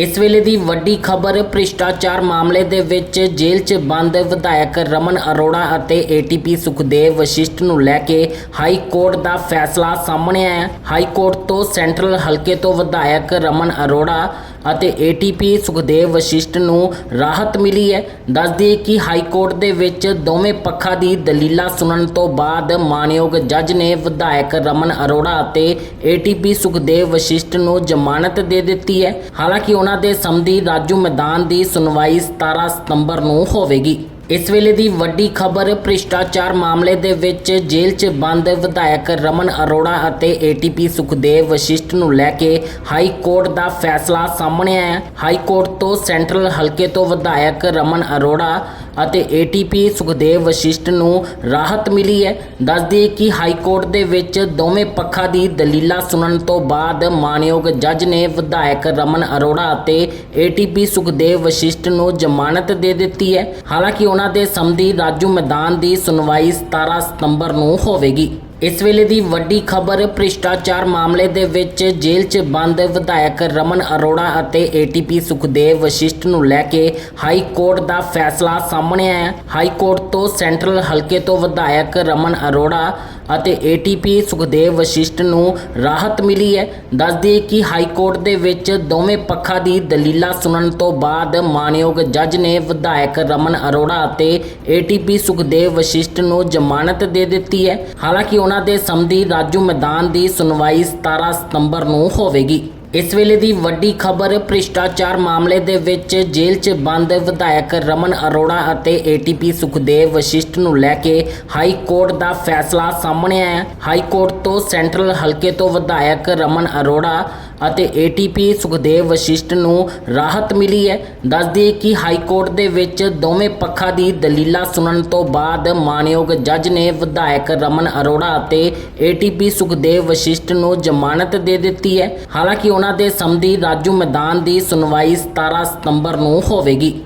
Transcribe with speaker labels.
Speaker 1: ਇਸ ਵੇਲੇ ਦੀ ਵੱਡੀ ਖਬਰ, ਭ੍ਰਿਸ਼ਟਾਚਾਰ ਮਾਮਲੇ ਦੇ ਵਿੱਚ ਜੇਲ੍ਹ 'ਚ ਬੰਦ ਵਿਧਾਇਕ ਰਮਨ ਅਰੋੜਾ ਅਤੇ ਏਟੀਪੀ ਸੁਖਦੇਵ ਵਸ਼ਿਸ਼ਟ ਨੂੰ ਲੈ ਕੇ ਹਾਈ ਕੋਰਟ ਦਾ ਫੈਸਲਾ ਸਾਹਮਣੇ ਆਇਆ ਹੈ। ਹਾਈ ਕੋਰਟ ਤੋਂ ਸੈਂਟਰਲ ਹਲਕੇ ਤੋਂ ਵਿਧਾਇਕ ਰਮਨ ਅਰੋੜਾ ਅਤੇ ਏਟੀਪੀ ਸੁਖਦੇਵ ਵਸ਼ਿਸ਼ਟ ਨੂੰ ਰਾਹਤ ਮਿਲੀ ਹੈ। ਦੱਸਦੀ ਕਿ ਹਾਈ ਕੋਰਟ ਦੇ ਵਿੱਚ ਦੋਵੇਂ ਪੱਖਾਂ ਦੀ ਦਲੀਲਾਂ ਸੁਣਨ ਤੋਂ ਬਾਅਦ ਮਾਨਯੋਗ ਜੱਜ ਨੇ ਵਿਧਾਇਕ ਰਮਨ ਅਰੋੜਾ ਅਤੇ ਏਟੀਪੀ ਸੁਖਦੇਵ ਵਸ਼ਿਸ਼ਟ ਨੂੰ ਜ਼ਮਾਨਤ ਦੇ ਦਿੱਤੀ ਹੈ। ਹਾਲਾਂਕਿ ਉਹਨਾਂ ਦੇ ਸੰਬੰਧੀ ਰਾਜੂ ਮੈਦਾਨ ਦੀ ਸੁਣਵਾਈ 17 ਸਤੰਬਰ ਨੂੰ ਹੋਵੇਗੀ। ਇਸ ਵੇਲੇ ਦੀ ਵੱਡੀ ਖਬਰ, ਭ੍ਰਿਸ਼ਟਾਚਾਰ ਮਾਮਲੇ ਦੇ ਵਿੱਚ ਜੇਲ੍ਹ 'ਚ ਬੰਦ ਵਿਧਾਇਕ ਰਮਨ ਅਰੋੜਾ ਅਤੇ ਏਟੀਪੀ ਸੁਖਦੇਵ ਵਸ਼ਿਸ਼ਟ ਨੂੰ ਲੈ ਕੇ ਹਾਈ ਕੋਰਟ ਦਾ ਫੈਸਲਾ ਸਾਹਮਣੇ ਆਇਆ ਹੈ। ਹਾਈ ਕੋਰਟ ਤੋਂ ਸੈਂਟਰਲ ਹਲਕੇ ਤੋਂ ਵਿਧਾਇਕ ਰਮਨ ਅਰੋੜਾ ਅਤੇ ਏਟੀਪੀ ਸੁਖਦੇਵ ਵਸ਼ਿਸ਼ਟ ਨੂੰ ਰਾਹਤ ਮਿਲੀ ਹੈ। ਦੱਸਦੀ ਕਿ ਹਾਈ ਕੋਰਟ ਦੇ ਵਿੱਚ ਦੋਵੇਂ ਪੱਖਾਂ ਦੀ ਦਲੀਲਾਂ ਸੁਣਨ ਤੋਂ ਬਾਅਦ ਮਾਨਯੋਗ ਜੱਜ ਨੇ ਵਿਧਾਇਕ ਰਮਨ ਅਰੋੜਾ ਅਤੇ ਏਟੀਪੀ ਸੁਖਦੇਵ ਵਸ਼ਿਸ਼ਟ ਨੂੰ ਜ਼ਮਾਨਤ ਦੇ ਦਿੱਤੀ ਹੈ। ਹਾਲਾਂਕਿ ਉਹਨਾਂ ਦੇ ਸੰਬੰਧੀ ਰਾਜੂ ਮੈਦਾਨ ਦੀ ਸੁਣਵਾਈ 17 ਸਤੰਬਰ ਨੂੰ ਹੋਵੇਗੀ। ਇਸ ਵੇਲੇ ਦੀ ਵੱਡੀ ਖਬਰ, ਭ੍ਰਿਸ਼ਟਾਚਾਰ ਮਾਮਲੇ ਦੇ ਵਿੱਚ ਜੇਲ੍ਹ 'ਚ ਬੰਦ ਵਿਧਾਇਕ ਰਮਨ ਅਰੋੜਾ ਅਤੇ ਏਟੀਪੀ ਸੁਖਦੇਵ ਵਸ਼ਿਸ਼ਟ ਨੂੰ ਲੈ ਕੇ ਹਾਈ ਕੋਰਟ ਦਾ ਫੈਸਲਾ ਸਾਹਮਣੇ ਆਇਆ। ਹਾਈ ਕੋਰਟ ਤੋਂ ਸੈਂਟਰਲ ਹਲਕੇ ਤੋਂ ਵਿਧਾਇਕ ਰਮਨ ਅਰੋੜਾ ਅਤੇ ਏਟੀਪੀ ਸੁਖਦੇਵ ਵਸ਼ਿਸ਼ਟ ਨੂੰ ਰਾਹਤ ਮਿਲੀ ਹੈ। ਦੱਸ ਦਈਏ ਕਿ ਹਾਈ ਕੋਰਟ ਦੇ ਵਿੱਚ ਦੋਵੇਂ ਪੱਖਾਂ ਦੀ ਦਲੀਲਾਂ ਸੁਣਨ ਤੋਂ ਬਾਅਦ ਮਾਨਯੋਗ ਜੱਜ ਨੇ ਵਿਧਾਇਕ ਰਮਨ ਅਰੋੜਾ ਅਤੇ ਏਟੀਪੀ ਸੁਖਦੇਵ ਵਸ਼ਿਸ਼ਟ ਨੂੰ ਜ਼ਮਾਨਤ ਦੇ ਦਿੱਤੀ ਹੈ। ਹਾਲਾਂਕਿ ਉਹਨਾਂ ਦੇ ਸੰਬੰਧੀ ਰਾਜੂ ਮੈਦਾਨ ਦੀ ਸੁਣਵਾਈ 17 ਸਤੰਬਰ ਨੂੰ ਹੋਵੇਗੀ ਇਸ ਵੇਲੇ ਦੀ ਵੱਡੀ ਖਬਰ, ਭ੍ਰਿਸ਼ਟਾਚਾਰ ਮਾਮਲੇ ਦੇ ਵਿੱਚ ਜੇਲ੍ਹ 'ਚ ਬੰਦ ਵਿਧਾਇਕ ਰਮਨ ਅਰੋੜਾ ਅਤੇ ਏਟੀਪੀ ਸੁਖਦੇਵ ਵਸ਼ਿਸ਼ਟ ਨੂੰ ਲੈ ਕੇ ਹਾਈ ਕੋਰਟ ਦਾ ਫੈਸਲਾ ਸਾਹਮਣੇ ਆਇਆ ਹੈ। ਹਾਈ ਕੋਰਟ ਤੋਂ ਸੈਂਟਰਲ ਹਲਕੇ ਤੋਂ ਵਿਧਾਇਕ ਰਮਨ ਅਰੋੜਾ ਅਤੇ ਏਟੀਪੀ ਸੁਖਦੇਵ ਵਸ਼ਿਸ਼ਟ ਨੂੰ ਰਾਹਤ ਮਿਲੀ ਹੈ। ਦੱਸ ਦਈਏ ਕਿ ਹਾਈ ਕੋਰਟ ਦੇ ਵਿੱਚ ਦੋਵੇਂ ਪੱਖਾਂ ਦੀ ਦਲੀਲਾਂ ਸੁਣਨ ਤੋਂ ਬਾਅਦ ਮਾਨਯੋਗ ਜੱਜ ਨੇ ਵਿਧਾਇਕ ਰਮਨ ਅਰੋੜਾ ਅਤੇ ਏਟੀਪੀ ਸੁਖਦੇਵ ਵਸ਼ਿਸ਼ਟ ਨੂੰ ਜ਼ਮਾਨਤ ਦੇ ਦਿੱਤੀ ਹੈ। ਹਾਲਾਂਕਿ ਉਹਨਾਂ ਦੇ ਸੰਬੰਧੀ ਰਾਜੂ ਮੈਦਾਨ ਦੀ ਸੁਣਵਾਈ 17 ਸਤੰਬਰ ਨੂੰ ਹੋਵੇਗੀ।